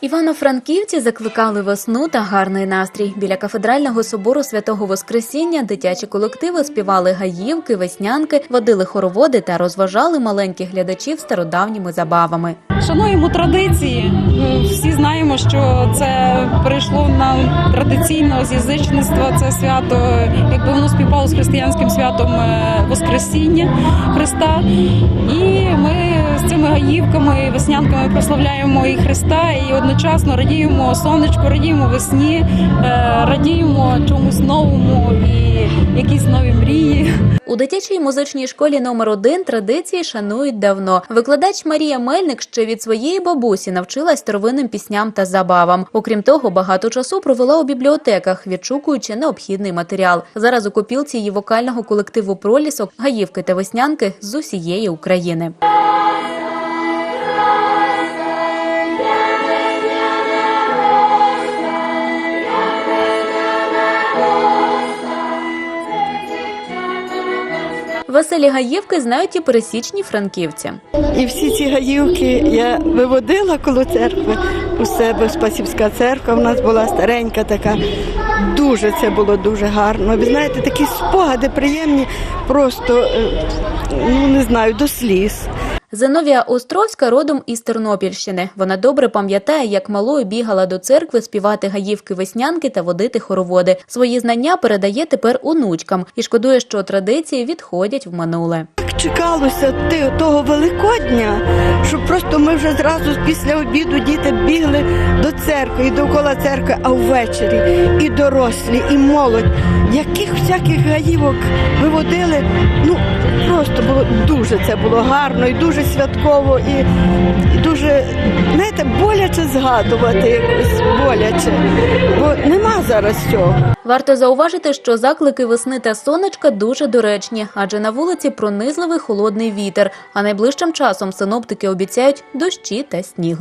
Івано-Франківці закликали весну та гарний настрій. Біля кафедрального собору святого Воскресіння дитячі колективи співали гаївки, веснянки, водили хороводи та розважали маленьких глядачів стародавніми забавами. Шануємо традиції. Всі знаємо, що це перейшло нам традиційно з язичництва. Це свято, якби воно співпало з християнським святом е, Воскресіння Христа. І ми з цими гаївками і веснянками прославляємо і Христа, і одночасно радіємо сонечку, радіємо весні, е, радіємо чомусь новому і якісь нові мрії. У дитячій музичній школі номер 1 традиції шанують давно. Викладач Марія Мельник ще від своєї бабусі навчилась старовинним пісням та забавам. Окрім того, багато часу провела у бібліотеках, відшукуючи необхідний матеріал. Зараз у копілці її вокального колективу Пролісок, гаївки та веснянки з усієї України. Веселі гаївки знають і пересічні франківці. І всі ці гаївки я виводила коло церкви у себе. Спасівська церква в нас була старенька така. Дуже це було дуже гарно. Ви знаєте, такі спогади приємні, просто е, ну не знаю, до сліз. Зиновія Островська родом із Тернопільщини. Вона добре пам'ятає, як малою бігала до церкви співати гаївки веснянки та водити хороводи. Свої знання передає тепер онучкам і шкодує, що традиції відходять в минуле. Чекалося ти- того Великодня, що просто ми вже зразу після обіду діти бігли до церкви і довкола церкви, а ввечері і дорослі, і молодь. Яких всяких гаївок виводили. Ну просто дуже це було гарно і дуже святково, і, і дуже знаєте, боляче згадувати якось боляче. Бо нема зараз цього. Варто зауважити, що заклики весни та сонечка дуже доречні, адже на вулиці пронизливий холодний вітер. А найближчим часом синоптики обіцяють дощі та сніг.